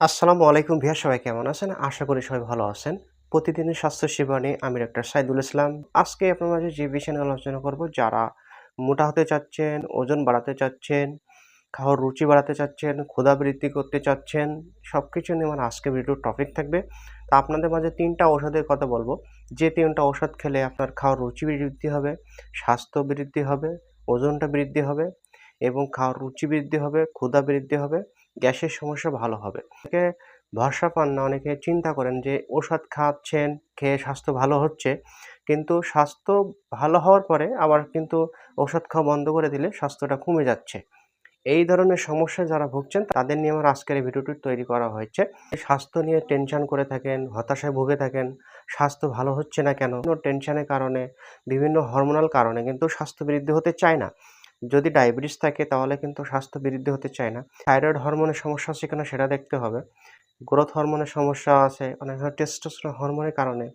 আসসালামু আলাইকুম ভিয়া, সবাই কেমন আছেন? আশা করি সবাই ভালো আছেন। প্রতিদিনের স্বাস্থ্য সেবা নিয়ে আমি ডক্টর সাইদুল ইসলাম। আজকে আপনার মাঝে যে বিষয় নিয়ে আলোচনা করব, যারা মোটা হতে চাচ্ছেন, ওজন বাড়াতে চাচ্ছেন, খাওয়ার রুচি বাড়াতে চাচ্ছেন, ক্ষুধা বৃদ্ধি করতে চাচ্ছেন সব কিছু নিয়ে আমার আজকে ভিডিওর টপিক থাকবে। তা আপনাদের মাঝে তিনটা ঔষধের কথা বলব। যে তিনটা ওষুধ খেলে আপনার খাওয়ার রুচি বৃদ্ধি হবে, স্বাস্থ্য বৃদ্ধি হবে, ওজনটা বৃদ্ধি হবে এবং খাওয়ার রুচি বৃদ্ধি হবে, ক্ষুধা বৃদ্ধি হবে। গ্যাসের সমস্যা ভালো হবে। অনেকে ভরসা পান না, অনেকে চিন্তা করেন যে ওষুধ খাচ্ছেন, খেয়ে স্বাস্থ্য ভালো হচ্ছে, কিন্তু স্বাস্থ্য ভালো হওয়ার পরে আবার কিন্তু ওষুধ খাওয়া বন্ধ করে দিলে স্বাস্থ্যটা কমে যাচ্ছে। এই ধরনের সমস্যা যারা ভুগছেন, তাদের নিয়ে আমার আজকের ভিডিওটি তৈরি করা হয়েছে। স্বাস্থ্য নিয়ে টেনশন করে থাকেন, হতাশায় ভুগে থাকেন, স্বাস্থ্য ভালো হচ্ছে না কেন? টেনশনের কারণে, বিভিন্ন হরমোনাল কারণে কিন্তু স্বাস্থ্য বৃদ্ধি হতে চায় না। যদি ডায়াবেটিস থাকে তাহলে কিন্তু স্বাস্থ্য বৃদ্ধি হতে চায় না। থাইরয়েড হরমোনের সমস্যা আছে কিনা সেটা দেখতে হবে। গ্রোথ হরমোনের সমস্যা আছে, অনেক সময় টেস্টোস্টেরন হরমোনের কারণে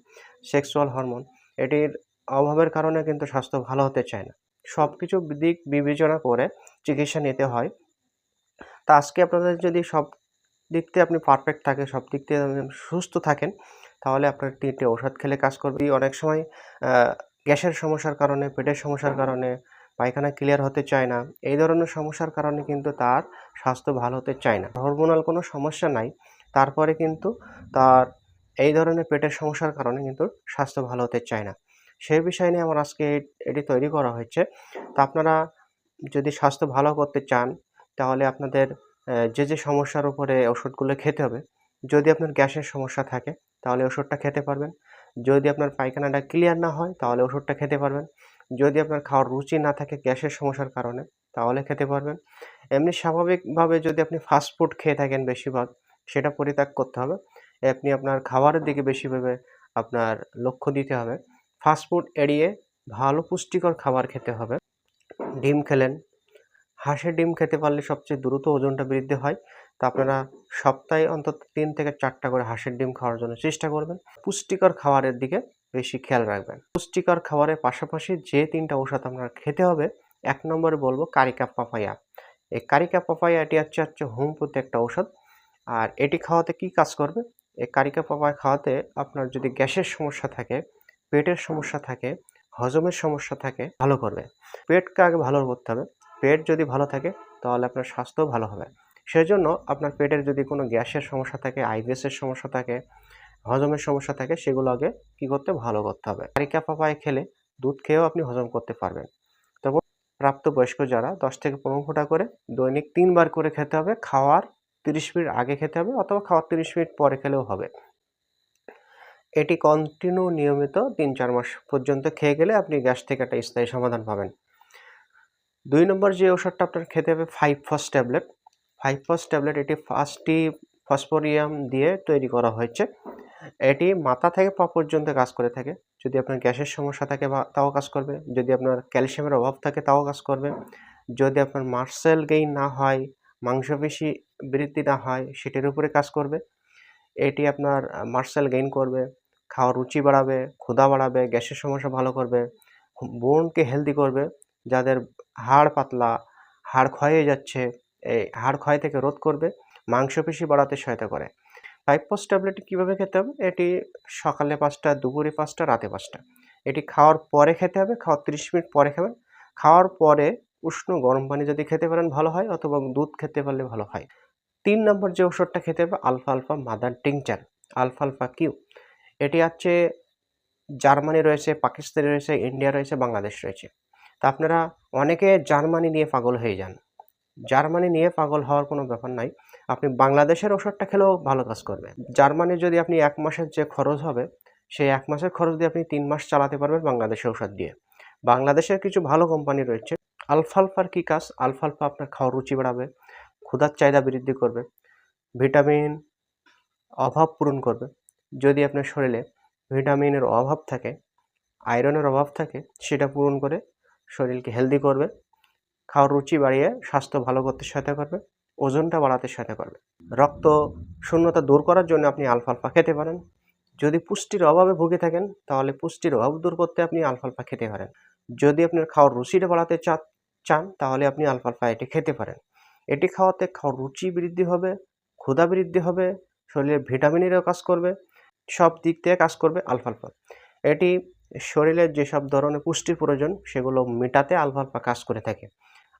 সেক্সুয়াল হরমোন এটির অভাবের কারণে কিন্তু স্বাস্থ্য ভালো হতে চায় না। সব কিছু দিক বিবেচনা করে চিকিৎসা নিতে হয়। তা আজকে আপনাদের যদি সব দিক থেকে আপনি পারফেক্ট থাকে সব দিক থেকে সুস্থ থাকেন, তাহলে আপনার তিনটে ওষুধ খেলে কাজ করবে। অনেক সময় গ্যাসের সমস্যার কারণে, পেটের সমস্যার কারণে পায়খানা ক্লিয়ার হতে চায় না। এই ধরনের সমস্যার কারণে কিন্তু তার স্বাস্থ্য ভালো হতে চায় না। হরমোনাল কোনো সমস্যা নাই, তারপরে কিন্তু তার এই ধরনের পেটের সমস্যার কারণে কিন্তু স্বাস্থ্য ভালো হতে চায় না। সেই বিষয় নিয়ে আমার আজকে এটি তৈরি করা হয়েছে। তো আপনারা যদি স্বাস্থ্য ভালো করতে চান, তাহলে আপনাদের যে যে সমস্যার উপরে ওষুধগুলো খেতে হবে। যদি আপনার গ্যাসের সমস্যা থাকে, তাহলে ওষুধটা খেতে পারবেন। যদি আপনার পায়খানাটা ক্লিয়ার না হয়, তাহলে ওষুধটা খেতে পারবেন। যদি আপনার খাওয়ার রুচি না থাকে গ্যাসের সমস্যার কারণে, তাহলে খেতে পারবেন। এমনি স্বাভাবিকভাবে যদি আপনি ফাস্ট ফুড খেয়ে থাকেন বেশিরভাগ, সেটা পরিত্যাগ করতে হবে। আপনি আপনার খাবারের দিকে বেশিভাবে আপনার লক্ষ্য দিতে হবে। ফাস্ট ফুড এড়িয়ে ভালো পুষ্টিকর খাবার খেতে হবে। ডিম খেলেন হাঁসের ডিম খেতে পারলে সবচেয়ে দ্রুত ওজনটা বৃদ্ধি হয়। তা আপনারা সপ্তাহে অন্তত তিন থেকে চারটা করে হাঁসের ডিম খাওয়ার জন্য চেষ্টা করবেন। পুষ্টিকর খাবারের দিকে বেশি খেয়াল রাখবেন। পুষ্টিকর খাবারের পাশাপাশি যে তিনটা ঔষধ আপনার খেতে হবে, এক নম্বরে বলব কারিকা পাপায়া। এই কারিকা পাপায়া এটি হচ্ছে হচ্ছে হোমপতি একটা ঔষধ। আর এটি খাওয়াতে কি কাজ করবে? এই কারিকা পাপায়া খাওয়াতে আপনার যদি গ্যাসের সমস্যা থাকে, পেটের সমস্যা থাকে, হজমের সমস্যা থাকে, ভালো করবে। পেটকে আগে ভালো করতে হবে। পেট যদি ভালো থাকে, তাহলে আপনার স্বাস্থ্যও ভালো হবে। সেজন্য আপনার পেটের যদি কোনো গ্যাসের সমস্যা থাকে আইবিএসের সমস্যা থাকে, হজমের সমস্যা থাকে, সেগুলো আগে কী করতে ভালো করতে হবে। কারিকা পাপায় খেলে দুধ খেয়েও আপনি হজম করতে পারবেন। তবে প্রাপ্তবয়স্ক যারা দশ থেকে পনেরো ফোঁটা করে দৈনিক তিনবার করে খেতে হবে, খাওয়ার তিরিশ মিনিট আগে খেতে হবে অথবা খাওয়ার তিরিশ মিনিট পরে খেলেও হবে। এটি কন্টিনিউ নিয়মিত তিন চার মাস পর্যন্ত খেয়ে গেলে আপনি গ্যাস থেকে একটা স্থায়ী সমাধান পাবেন। দুই নম্বর যে ওষুধটা আপনার খেতে হবে five phos tablet five phos tablet এটি ফার্স্টটি ফসফোরিয়াম দিয়ে তৈরি করা হয়েছে। এটি মাথা থেকে পা পর্যন্ত কাজ করে থাকে। যদি আপনার গ্যাসের সমস্যা থাকে বা তাও কাজ করবে, যদি আপনার ক্যালসিয়ামের অভাব থাকে তাও কাজ করবে। যদি আপনার মার্সেল গেইন না হয়, মাংসপেশি বৃদ্ধি না হয়, সেটির উপরে কাজ করবে। এটি আপনার মার্সেল গেইন করবে, খাওয়ার রুচি বাড়াবে, ক্ষুধা বাড়াবে, গ্যাসের সমস্যা ভালো করবে বোনকে হেলদি করবে, যাদের হাড় পাতলা, হাড় ক্ষয় যাচ্ছে, এই হাড় ক্ষয় থেকে রোধ করবে, মাংসপেশি বাড়াতে সহায়তা করে। ফাইভ পোস্ট ট্যাবলেট কীভাবে খেতে হবে? এটি সকালে পাঁচটা, দুপুরে পাঁচটা, রাতে পাঁচটা। এটি খাওয়ার পরে খেতে হবে, খাওয়ার তিরিশ মিনিট পরে খাবেন। খাওয়ার পরে উষ্ণ গরম পানি যদি খেতে পারেন ভালো হয়, অথবা দুধ খেতে পারলে ভালো হয়। তিন নম্বর যে ওষুধটা খেতে হবে, alpha alpha mother tincture, alpha alpha Q. এটি হচ্ছে জার্মানি রয়েছে, পাকিস্তানি রয়েছে, ইন্ডিয়া রয়েছে, বাংলাদেশ রয়েছে। তা আপনারা অনেকে জার্মানি নিয়ে পাগল হয়ে যান। জার্মানি নিয়ে পাগল হওয়ার কোনো ব্যাপার নাই। আপনি বাংলাদেশের ওষুধটা খেলেও ভালো কাজ করবে জার্মানি যদি আপনি এক মাসের যে খরচ হবে, সেই এক মাসের খরচ দিয়ে আপনি তিন মাস চালাতে পারবেন বাংলাদেশের ওষুধ দিয়ে। বাংলাদেশের কিছু ভালো কোম্পানি রয়েছে। আলফালফার কী কাজ? আলফালফা আপনার খাওয়ার রুচি বাড়াবে, ক্ষুধার চাহিদা বৃদ্ধি করবে, ভিটামিন অভাব পূরণ করবে। যদি আপনার শরীরে ভিটামিনের অভাব থাকে, আয়রনের অভাব থাকে, সেটা পূরণ করে শরীরকে হেলদি করবে। খাওয়ার রুচি বাড়িয়ে স্বাস্থ্য ভালো করতে সহায়তা করবে, ওজনটা বাড়াতে সহায়তা করবে। রক্ত শূন্যতা দূর করার জন্য আপনি আলফালফা খেতে পারেন। যদি পুষ্টির অভাবে ভুগে থাকেন, তাহলে পুষ্টির অভাব দূর করতে আপনি আলফালফা খেতে পারেন। যদি আপনার খাওয়ার রুচিটা বাড়াতে চা, চান, তাহলে আপনি আলফালফা এটি খেতে পারেন। এটি খাওয়াতে খাওয়ার রুচি বৃদ্ধি হবে, ক্ষুধা বৃদ্ধি হবে, শরীরে ভিটামিনেরও কাজ করবে, সব দিক থেকে কাজ করবে আলফালফা এটি শরীরের যেসব ধরনের পুষ্টির প্রয়োজন, সেগুলো মেটাতে আলফালফা কাজ করে থাকে।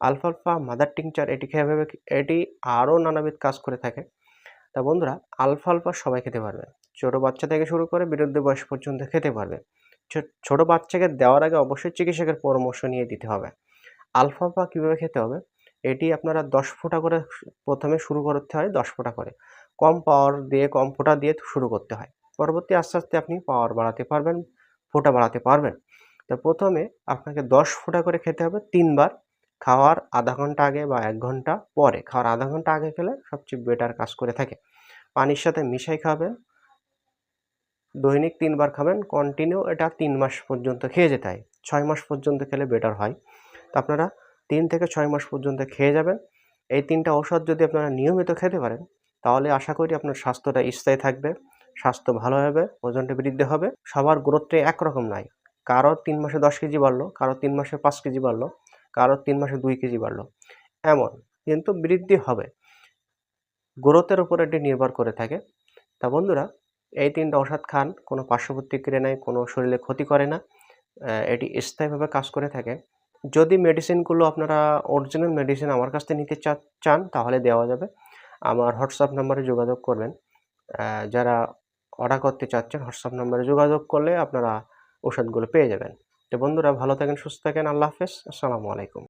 আলফালফা মাদার টিংচার এটি খেয়ে এটি আরও নানাবিধ কাজ করে থাকে। তা বন্ধুরা, আলফালফা সবাই খেতে পারবে। ছোটো বাচ্চা থেকে শুরু করে বিরুদ্ধ বয়স পর্যন্ত খেতে পারবে। ছোট বাচ্চাকে দেওয়ার আগে অবশ্যই চিকিৎসকের পরামর্শ নিয়ে দিতে হবে। আলফালফা কীভাবে খেতে হবে? এটি আপনারা দশ ফোঁটা করে প্রথমে শুরু করতে হয়, দশ ফোঁটা করে। কম পাওয়ার দিয়ে, কম ফোঁটা দিয়ে শুরু করতে হয়। পরবর্তী আস্তে আস্তে আপনি পাওয়ার বাড়াতে পারবেন। ফোঁটা বাড়াতে পারবেন। তো প্রথমে আপনাকে দশ ফোঁটা করে খেতে হবে তিনবার। খাওয়ার আধা ঘণ্টা আগে বা এক ঘণ্টা পরে। খাওয়ার আধা ঘণ্টা আগে খেলে সবচেয়ে বেটার কাজ করে থাকে। পানির সাথে মিশাই খাবেন। দৈনিক তিনবার খাবেন। কন্টিনিউ এটা তিন মাস পর্যন্ত খেয়ে যেতে হয়। ছয় মাস পর্যন্ত খেলে বেটার হয়। তো আপনারা তিন থেকে ছয় মাস পর্যন্ত খেয়ে যাবেন। এই তিনটা ঔষধ যদি আপনারা নিয়মিত খেতে পারেন, তাহলে আশা করি আপনার স্বাস্থ্যটা স্থায়ী থাকবে। স্বাস্থ্য ভালো হবে, ওজনটা বৃদ্ধি হবে। সবার গ্রোথটা একরকম নাই কারও তিন মাসে দশ কেজি বাড়লো, কারও তিন মাসে পাঁচ কেজি বাড়লো, কারও তিন মাসে দুই কেজি বাড়লো। এমন, কিন্তু বৃদ্ধি হবে। গ্রোথের উপর এটি নির্ভর করে থাকে। তা বন্ধুরা, এই তিনটা ওষুধ খান, কোনো পার্শ্ব প্রতিক্রিয়া নেই, কোনো শরীরে ক্ষতি করে না। এটি স্থায়ীভাবে কাজ করে থাকে। যদি মেডিসিনগুলো আপনারা অরিজিনাল মেডিসিন আমার কাছ থেকে নিতে চান, তাহলে দেওয়া যাবে। আমার হোয়াটসঅ্যাপ নাম্বারে যোগাযোগ করবেন। যারা অর্ডার করতে চাচ্ছেন, হোয়াটসঅ্যাপ নম্বরে যোগাযোগ করলে আপনারা ওষুধগুলো পেয়ে যাবেন। তো বন্ধুরা, ভালো থাকেন, সুস্থ থাকেন, আল্লাহ হাফেজ, আসসালামু আলাইকুম।